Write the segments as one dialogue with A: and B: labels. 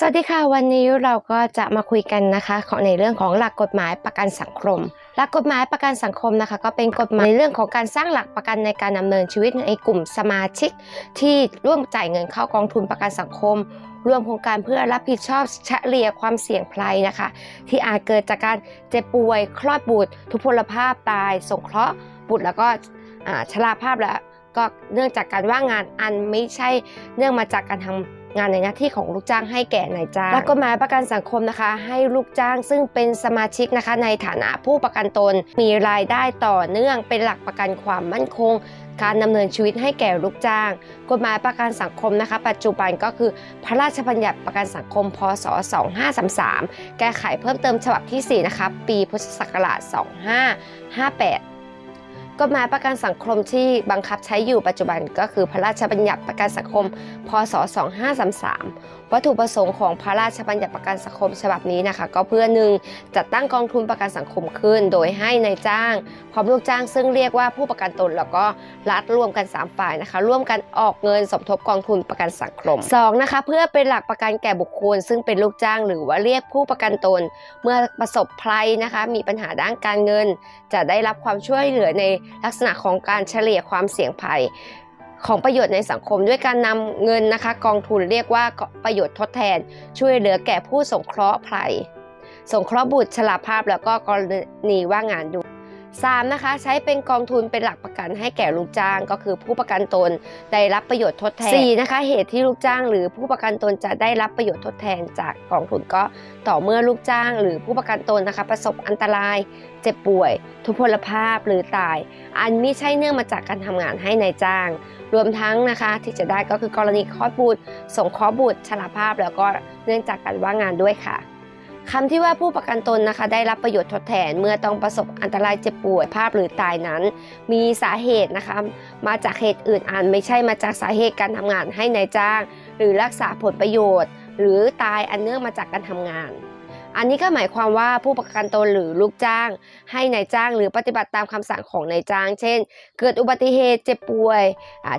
A: สวัสดีค่ะ วันนี้เราก็จะมาคุยกันนะคะของในเรื่องของหลักกฎหมายประกันสังคม หลักกฎหมายประกันสังคมนะคะ ก็เป็นกฎหมายในเรื่องของการสร้างหลักประกันในการดำเนินชีวิตในกลุ่มสมาชิก ที่ร่วมจ่ายเงินเข้ากองทุนประกันสังคมรวมโครงการเพื่อรับผิดชอบเฉลี่ยความเสี่ยงภัยนะคะ ที่อาจเกิดจากการเจ็บป่วยคลอดบุตร ทุพพลภาพตาย สงเคราะห์บุตรแล้วก็อ่าชราภาพและก็เนื่องจากการว่างงานอันไม่ใช่เนื่องมาจากการทำ งานในหน้าที่ของลูกจ้างให้แก่นายจ้างและกฎหมายประกันสังคมนะคะ ให้ลูกจ้างซึ่งเป็นสมาชิกนะคะ ในฐานะผู้ประกันตน มีรายได้ต่อเนื่องเป็นหลักประกันความมั่นคง การดำเนินชีวิตให้แก่ลูกจ้าง กฎหมายประกันสังคมนะคะ ปัจจุบันก็คือพระราชบัญญัติประกันสังคม พศ 2533 แก้ไขเพิ่มเติมฉบับที่ 4 นะคะ ปีพุทธศักราช 2558 กฎหมายประกันสังคมที่บังคับใช้อยู่ปัจจุบันก็คือพระราชบัญญัติประกันสังคม พศ 2533 วัตถุประสงค์ของพระราชบัญญัติประกันสังคมฉบับนี้นะคะ ก็เพื่อหนึ่งจัดตั้งกองทุนประกันสังคมขึ้น โดยให้ในายจ้างพร้อมลูกจ้าง ซึ่งเรียกว่าผู้ประกันตนแล้วก็รัฐร่วมกัน 3 ฝ่ายนะคะ ร่วมกันออกเงินสมทบกองทุนประกันสังคม 2. นะคะเพื่อเป็นหลักประกันแก่บุคคล ซึ่งเป็นลูกจ้าง หรือว่าเรียกผู้ประกันตน เมื่อประสบภัยนะคะ มีปัญหาด้านการเงิน จะได้รับความช่วยเหลือในลักษณะของการเฉลี่ยความเสี่ยงภัย ของประโยชน์ในสังคมด้วยการนำเงินนะคะ กองทุนเรียกว่าประโยชน์ทดแทน ช่วยเหลือแก่ผู้สงเคราะห์ภัยสงเคราะห์บุตรชราภาพแล้วก็กรณีว่างงานดู 3. นะคะใช้เป็นกองทุนเป็นหลักประกันให้แก่ลูกจ้าง ก็คือผู้ประกันตนได้รับประโยชน์ทดแทน 4. นะคะเหตุที่ลูกจ้าง หรือผู้ประกันตนจะได้รับประโยชน์ทดแทนจากกองทุนก็ต่อเมื่อลูกจ้าง หรือผู้ประกันตนนะคะ ประสบอันตราย เจ็บป่วย ทุพพลภาพหรือตาย อันไม่ใช่เนื่องมาจากการทำงานให้ในายจ้าง รวมทั้งนะคะที่จะได้ก็คือกรณีคลอดบุตรสงเคราะห์บุตรชราภาพ แล้วก็เนื่องจากการว่างงานด้วยค่ะ คำที่ว่าผู้ประกันตนนะคะ ได้รับประโยชน์ทดแทนเมื่อต้องประสบอันตรายเจ็บป่วยภาพหรือตายนั้น มีสาเหตุนะคะ มาจากเหตุอื่นอันไม่ใช่มาจากสาเหตุการทำงานให้ในายจ้าง หรือรักษาผลประโยชน์ หรือตายอันเนื่องมาจากการทำงาน อันนี้ก็หมายความว่าผู้ประกันตนหรือลูกจ้าง ให้นายจ้างหรือปฏิบัติตามคำสั่งของนายจ้าง เช่น เกิดอุบัติเหตุเจ็บป่วย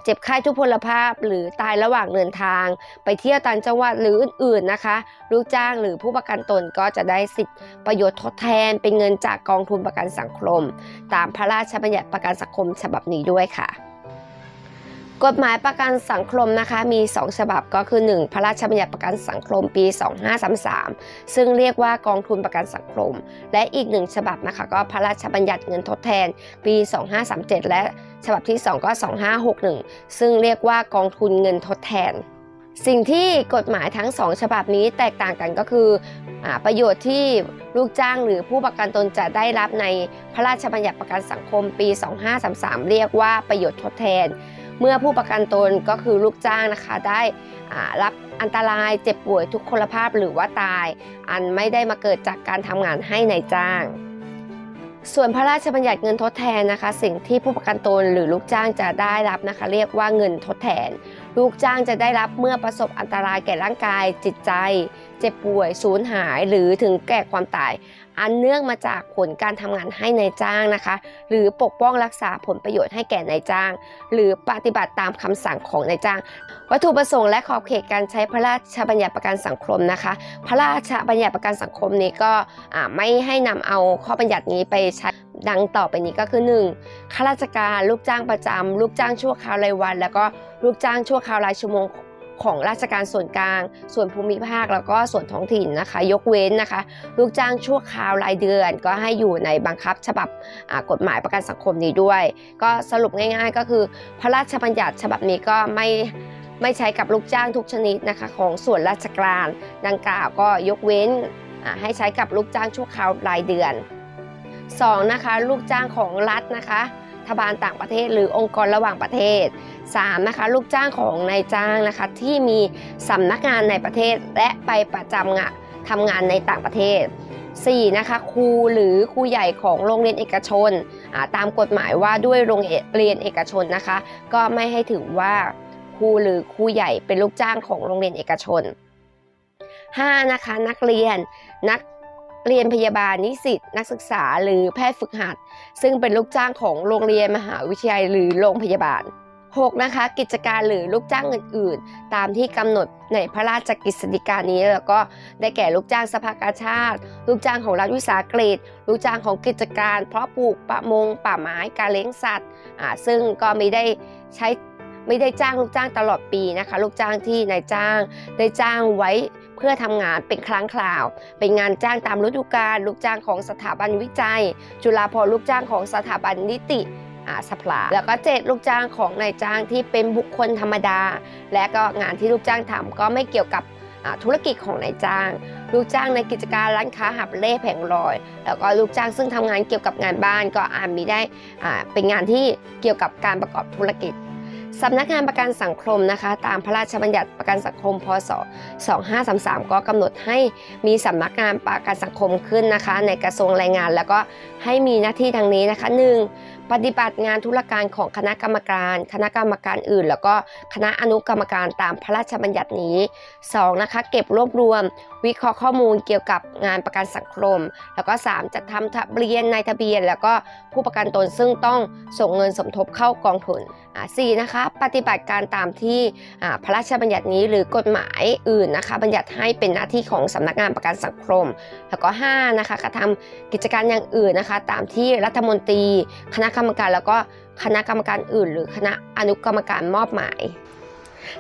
A: เจ็บไข้ทุพพลภาพ หรือตายระหว่างเดินทาง ไปเที่ยวต่างจังหวัดหรืออื่นๆนะคะ ลูกจ้างหรือผู้ประกันตนก็จะได้สิทธิประโยชน์ทดแทน เป็นเงินจากกองทุนประกันสังคม ตามพระราชบัญญัติประกันสังคมฉบับนี้ด้วยค่ะ กฎหมายประกันสังคมนะคะมี 2 ฉบับก็คือ 1 พระราชบัญญัติประกันสังคมปี 2533 ซึ่งเรียกว่ากองทุนประกันสังคม และอีกหนึ่งฉบับนะคะก็พระราชบัญญัติเงินทดแทนปี 2537 และฉบับที่ 2 ก็ 2561 ซึ่งเรียกว่ากองทุนเงินทดแทน สิ่งที่กฎหมายทั้ง2ฉบับนี้แตกต่างกันก็คืออประโยชน์ที่ลูกจ้างหรือผู้ประกันตนจะได้รับในพระราชบัญญัติประกันสังคมปี 2533 เรียกว่าประโยชน์ทดแทน เมื่อผู้ประกันตนก็คือลูกจ้างนะคะได้รับอันตรายเจ็บป่วยทุกพลภาพหรือว่าตาย อันไม่ได้มาเกิดจากการทำงานให้ในายจ้าง ส่วนพระราชบัญญัติเงินทดแทนนะคะ สิ่งที่ผู้ประกันตนหรือลูกจ้างจะได้รับนะคะ เรียกว่าเงินทดแทน ลูกจ้างจะได้รับเมื่อประสบอันตรายแก่ร่างกายจิตใจ เจ็บป่วยสูญหายหรือถึงแก่ความตาย อันเนื่องมาจากผลการทำงานให้ในายจ้างนะคะ หรือปกป้องรักษาผลประโยชน์ให้แก่นายจ้าง หรือปฏิบัติตามคำสั่งของนายจ้าง วัตถุประสงค์และขอบเขตการใช้พระราชบัญญัติประกันสังคมนะคะ พระราชบัญญัติประกันสังคมนี้ก็ไม่ให้นำเอาข้อบัญญัตินี้ไปใช้ดังต่อไปนี้ก็คือ 1. ข้าราชการ ลูกจ้างประจำ ลูกจ้างชั่วคราวรายวัน แล้วก็ลูกจ้างชั่วคราวรายชั่วโมง ของราชการส่วนกลาง ส่วนภูมิภาคแล้วก็ส่วนท้องถิ่นนะคะ ยกเว้นนะคะ ลูกจ้างชั่วคราวรายเดือน ก็ให้อยู่ในบังคับฉบับกฎหมายประกันสังคมนี้ด้วย ก็สรุปง่ายๆ ก็คือ พระราชบัญญัติฉบับนี้ก็ไม่ไม่ใช้กับลูกจ้างทุกชนิดนะคะของส่วนราชการดังกล่าวก็ยกเว้นให้ใช้กับลูกจ้างชั่วคราวรายเดือน 2. นะคะลูกจ้างของรัฐนะคะ ฐบาลต่างประเทศ หรือองค์กรระหว่างประเทศ 3. นะคะลูกจ้างของนายจ้างนะคะที่มีสำนักงานในประเทศและไปประจำงานทำงานในต่างประเทศ 4. นะคะครูหรือครูใหญ่ของโรงเรียนเอกชน ตามกฎหมายว่าด้วยโรงเรียนเอกชนนะคะ ก็ไม่ให้ถือว่าครูหรือครูใหญ่เป็นลูกจ้างของโรงเรียนเอกชน 5. นะคะนักเรียนนัก เรียนพยาบาลนิสิตนักศึกษาหรือแพทย์ฝึกหัด ซึ่งเป็นลูกจ้างของโรงเรียนมหาวิทยาลัยหรือโรงพยาบาล 6. นะคะ กิจการหรือลูกจ้างอื่น ๆ ตามที่กำหนดในพระราชกฤษฎีกานี้แล้วก็ได้แก่ลูกจ้างสภากาชาติ ลูกจ้างของรัฐวิสาหกิจลูกจ้างของกิจการ เพาะปลูกประมงป่าไม้การเลี้ยงสัตว์อ่าซึ่งก็ไม่ได้ใช้ไม่ได้จ้างลูกจ้างตลอดปีนะคะ ลูกจ้างที่นายจ้างได้จ้างไว้ เพื่อทำงานเป็นครั้งคราว เป็นงานจ้างตามฤดูกาลลูกจ้างของสถาบันวิจัย จุฬาภรณ์ลูกจ้างของสถาบันนิติอสภาแล้วก็เจ็ดลูกจ้างของนายจ้างที่เป็นบุคคลธรรมดา และก็งานที่ลูกจ้างทำก็ไม่เกี่ยวกับธุรกิจของนายจ้าง ลูกจ้างในกิจการร้านค้าหับเล่แผงลอย แล้วก็ลูกจ้างซึ่งทำงานเกี่ยวกับงานบ้านก็อาจมีได้เป็นงานที่เกี่ยวกับการประกอบธุรกิจ สำนักงานประกันสังคมนะคะ ตามพระราชบัญญัติประกันสังคมพศ 2533 ก็กำหนดให้มีสำนักงานประกันสังคมขึ้นนะคะ ในกระทรวงแรงงาน แล้วก็ให้มีหน้าที่ดังนี้นะคะ 1. ปฏิบัติงานธุรการของคณะกรรมการ คณะกรรมการอื่น แล้วก็คณะอนุกรรมการตามพระราชบัญญัตินี้ 2. นะคะเก็บรวบรวม วิเคราะห์ข้อมูลเกี่ยวกับงานประกันสังคม แล้วก็ 3. จัดทำทะเบียนในทะเบียน แล้วก็ผู้ประกันตนซึ่งต้องส่งเงินสมทบเข้ากองทุน4นะคะปฏิบัติการตามที่พระราชบัญญัตินี้หรือกฎหมายอื่นนะคะ บัญญัติให้เป็นหน้าที่ของสำนักงานประกันสังคม แล้วก็5นะคะกระทำกิจการอย่างอื่นนะคะ ตามที่รัฐมนตรี คณะกรรมการแล้วก็คณะกรรมการอื่น หรือคณะอนุกรรมการมอบหมาย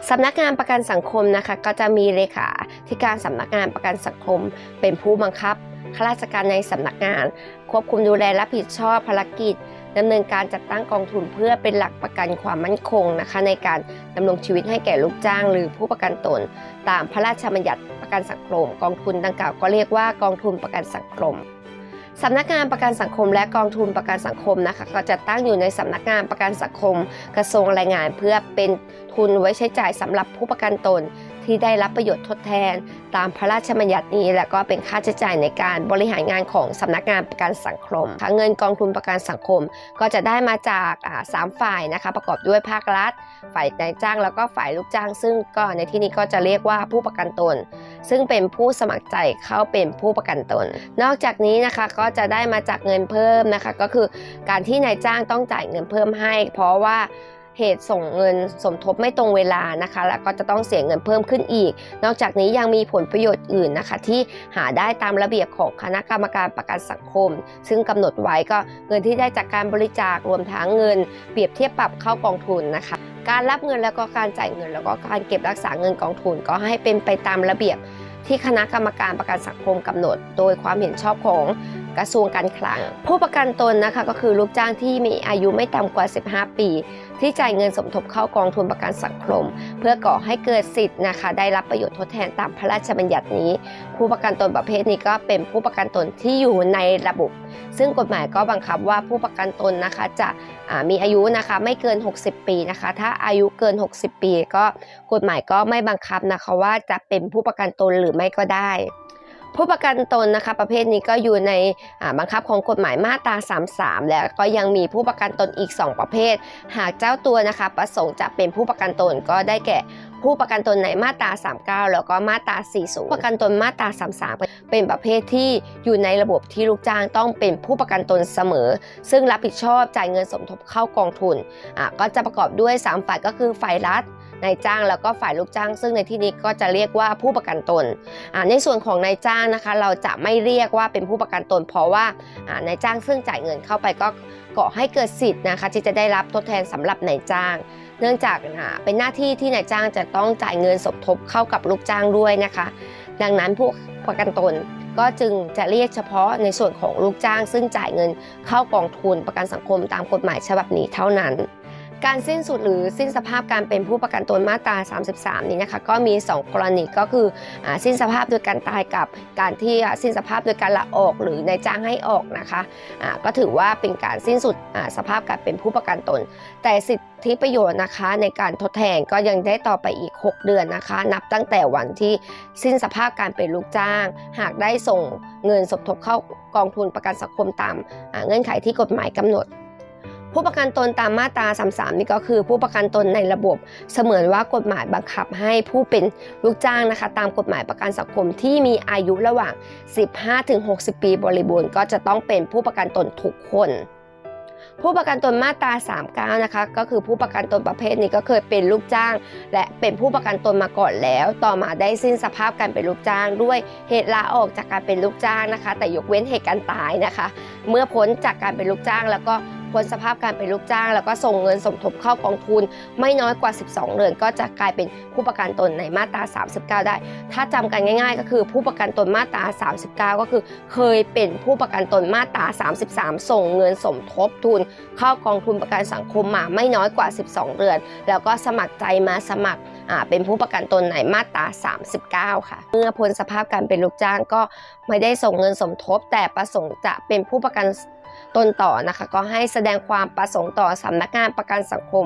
A: สำนักงานประกันสังคมนะคะ ก็จะมีเลขาธิการสำนักงานประกันสังคม เป็นผู้บังคับข้าราชการในสำนักงาน ควบคุมดูแลรับผิดชอบภารกิจ ดำเนินการจัดตั้งกองทุนเพื่อเป็นหลักประกันความมั่นคงนะคะในการดำรงชีวิตให้แก่ลูกจ้างหรือผู้ประกันตน ตามพระราชบัญญัติประกันสังคม กองทุนดังกล่าวก็เรียกว่ากองทุนประกันสังคมสำนักงานประกันสังคมและกองทุนประกันสังคมนะคะก็จะตั้งอยู่ในสำนักงานประกันสังคม กระทรวงแรงงานเพื่อเป็นทุนไว้ใช้จ่ายสำหรับผู้ประกันตน ที่ได้รับประโยชน์ทดแทน ตามพระราชบัญญัตินี้ และก็เป็นค่าใช้จ่ายในการบริหารงานของสำนักงานประกันสังคมค่ะเงินกองทุนประกันสังคม ก็จะได้มาจากสามฝ่ายนะคะ ประกอบด้วยภาครัฐ ฝ่ายนายจ้างแล้วก็ฝ่ายลูกจ้าง ซึ่งก็ในที่นี้ก็จะเรียกว่าผู้ประกันตน ซึ่งเป็นผู้สมัครใจเข้าเป็นผู้ประกันตน นอกจากนี้นะคะก็จะได้มาจากเงินเพิ่มนะคะ ก็คือการที่นายจ้างต้องจ่ายเงินเพิ่มให้ เพราะว่า เหตุส่งเงินสมทบไม่ตรงเวลานะคะ แล้วก็จะต้องเสียเงินเพิ่มขึ้นอีก นอกจากนี้ยังมีผลประโยชน์อื่นนะคะ ที่หาได้ตามระเบียบของคณะกรรมการประกันสังคม ซึ่งกำหนดไว้ก็เงินที่ได้จากการบริจาครวมทั้งเงิน เปรียบเทียบปรับเข้ากองทุนนะคะ การรับเงินแล้วก็การจ่ายเงิน แล้วก็การเก็บรักษาเงินกองทุน ก็ให้เป็นไปตามระเบียบที่คณะกรรมการประกันสังคมกำหนด โดยความเห็นชอบของกระทรวงการคลัง ผู้ประกันตนนะคะก็คือลูกจ้างที่มีอายุไม่ต่ำกว่า 15 ปี ที่จ่ายเงินสมทบเข้ากองทุนประกันสังคม เพื่อก่อให้เกิดสิทธิ์นะคะ ได้รับประโยชน์ทดแทนตามพระราชบัญญัตินี้ ผู้ประกันตนประเภทนี้ก็เป็นผู้ประกันตนที่อยู่ในระบบ ซึ่งกฎหมายก็บังคับว่าผู้ประกันตนนะคะจะมีอายุนะคะไม่เกิน 60 ปีนะคะ ถ้าอายุเกิน 60 ปี ก็กฎหมายก็ไม่บังคับนะคะว่าจะเป็นผู้ประกันตนหรือไม่ก็ได้ ผู้ประกันตนนะคะประเภทนี้ก็อยู่ในบังคับของกฎหมายมาตรา 33 แล้วก็ยังมีผู้ประกันตนอีก 2 ประเภท หากเจ้าตัวนะคะประสงค์จะเป็นผู้ประกันตนก็ได้แก่ผู้ประกันตนในมาตรา 39 แล้วก็มาตรา 40 ประกันตนมาตรา 33 เป็นประเภทที่อยู่ในระบบที่ลูกจ้างต้องเป็นผู้ประกันตนเสมอ ซึ่งรับผิดชอบจ่ายเงินสมทบเข้ากองทุนอะก็จะประกอบด้วย 3 ฝ่ายก็คือฝ่ายรัฐ นายจ้างแล้วก็ฝ่ายลูกจ้าง ซึ่งในที่นี้ก็จะเรียกว่าผู้ประกันตนในส่วนของนายจ้างนะคะ เราจะไม่เรียกว่าเป็นผู้ประกันตน เพราะว่านายจ้างซึ่งจ่ายเงินเข้าไปก็ก่อให้เกิดสิทธิ์นะคะที่จะได้รับทดแทนสำหรับนายจ้าง เนื่องจากเป็นหน้าที่ที่นายจ้างจะต้องจ่ายเงินสมทบเข้ากับลูกจ้างด้วยนะคะ ดังนั้นผู้ประกันตนก็จึงจะเรียกเฉพาะในส่วนของลูกจ้าง ซึ่งจ่ายเงินเข้ากองทุนประกันสังคมตามกฎหมายฉบับนี้เท่านั้น การสิ้นสุดหรือสิ้นสภาพการเป็นผู้ประกันตนมาตรา 33 นี้นะคะก็มี 2 กรณีก็คืออสิ้นสภาพโดยการตายกับการที่สิ้นสภาพโดยการลาออก หรือนายจ้างให้ออกนะคะอ่าก็ถือว่าเป็นการสิ้นสุดสภาพการเป็นผู้ประกันตน แต่สิทธิประโยชน์นะคะในการทดแทนก็ยังได้ต่อไปอีก 6 เดือนนะคะ นับตั้งแต่วันที่สิ้นสภาพการเป็นลูกจ้าง หากได้ส่งเงินสมทบเข้ากองทุนประกันสังคมตามเงื่อนไขที่กฎหมายกำหนด ผู้ประกันตนตามมาตรา33 นี่ก็คือ ผู้ประกันตนในระบบเสมือนว่ากฎหมายบังคับให้ผู้เป็นลูกจ้างนะคะ ตามกฎหมายประกันสังคมที่มีอายุระหว่าง 15-60 ปีบริบูรณ์ก็จะต้องเป็นผู้ประกันตนทุกคนผู้ประกันตนมาตรา39นะคะก็คือผู้ประกันตนประเภทนี้ก็เคยเป็นลูกจ้าง และเป็นผู้ประกันตนมาก่อนแล้ว ต่อมาได้สิ้นสภาพการเป็นลูกจ้าง ด้วยเหตุลาออกจากการเป็นลูกจ้างนะคะ แต่ยกเว้นเหตุการตายนะคะ เมื่อพ้นจากการเป็นลูกจ้างแล้วก็ พ้นสภาพการเป็นลูกจ้าง แล้วก็ส่งเงินสมทบเข้ากองทุน ไม่น้อยกว่า 12 เดือน ก็จะกลายเป็นผู้ประกันตนในมาตรา 39 ได้ ถ้าจำกันง่าย ๆ ก็คือผู้ประกันตนมาตรา 39 ก็คือเคยเป็นผู้ประกันตนมาตรา 33 ส่งเงินสมทบทุน เข้ากองทุนประกันสังคมมาไม่น้อยกว่า 12 เดือน แล้วก็สมัครใจมาสมัครเป็นผู้ประกันตนในมาตรา 39 ค่ะ เมื่อพ้นสภาพการเป็นลูกจ้างก็ไม่ได้ส่งเงินสมทบ แต่ประสงค์จะเป็นผู้ประกัน ตนต่อนะคะก็ให้แสดงความประสงค์ต่อสำนักงานประกันสังคม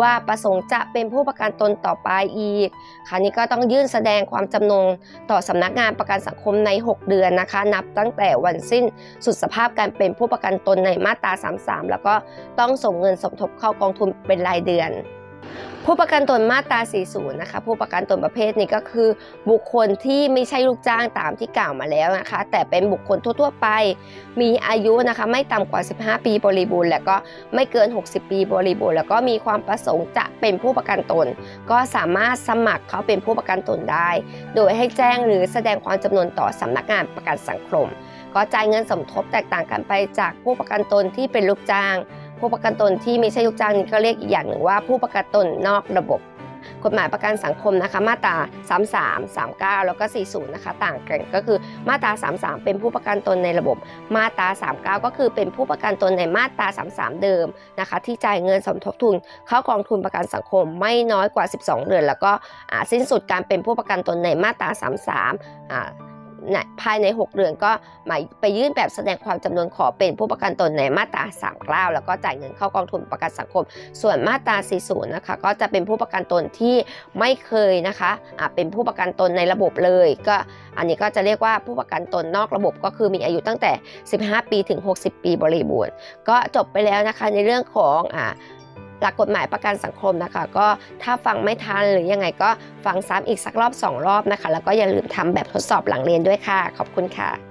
A: ว่าประสงค์จะเป็นผู้ประกันตนต่อไปอีกคราวนี้ก็ต้องยื่นแสดงความจำนงต่อสำนักงานประกันสังคมใน 6 เดือนนะคะ นับตั้งแต่วันสิ้นสุดสภาพการเป็นผู้ประกันตนในมาตรา 33 แล้วก็ต้องส่งเงินสมทบเข้ากองทุนเป็นรายเดือน ผู้ประกันตนมาตรา 40 นะคะ ผู้ประกันตนประเภทนี้ก็คือ บุคคลที่ไม่ใช่ลูกจ้างตามที่กล่าวมาแล้วนะคะ แต่เป็นบุคคลทั่ว ๆ ไป มีอายุนะคะไม่ต่ำกว่า 15 ปีบริบูรณ์ และก็ไม่เกิน 60 ปีบริบูรณ์ แล้วก็มีความประสงค์จะเป็นผู้ประกันตน ก็สามารถสมัครเขาเป็นผู้ประกันตนได้ โดยให้แจ้งหรือแสดงความจำนวนต่อสำนักงานประกันสังคม ก็จ่ายเงินสมทบแตกต่างกันไปจากผู้ประกันตนที่เป็นลูกจ้าง ผู้ประกันตนที่ไม่ใช่ลูกจ้างนี่ก็เรียกอีกอย่างหนึ่งว่าผู้ประกันตนนอกระบบ กฎหมายประกันสังคมนะคะ มาตรา 33 39 แล้วก็ 40 นะคะ ต่างกันก็คือมาตรา 33 เป็นผู้ประกันตนในระบบ มาตรา 39 ก็คือเป็นผู้ประกันตนในมาตรา 33 เดิมนะคะ ที่จ่ายเงินสมทบทุน เข้ากองทุนประกันสังคมไม่น้อยกว่า 12 เดือน แล้วก็สิ้นสุดการเป็นผู้ประกันตนในมาตรา 33อ่า ภายใน 6 เดือนก็มาไปยื่นแบบแสดงความจำนวนขอเป็นผู้ประกันตนในมาตรา 39 แล้วก็จ่ายเงินเข้ากองทุนประกันสังคม ส่วนมาตรา 40 นะคะ ก็จะเป็นผู้ประกันตนที่ไม่เคยนะคะอ่าเป็นผู้ประกันตนในระบบเลย ก็อันนี้ก็จะเรียกว่าผู้ประกันตนนอกระบบก็คือมีอายุตั้งแต่ 15 ปีถึง 60 ปีบริบูรณ์ ก็จบไปแล้วนะคะในเรื่องของอ่า หลักกฎหมายประกันสังคมนะคะ ก็ถ้าฟังไม่ทันหรือยังไงก็ฟังซ้ำอีกสักรอบ 2 รอบนะคะ แล้วก็อย่าลืมทำแบบทดสอบหลังเรียนด้วยค่ะ ขอบคุณค่ะ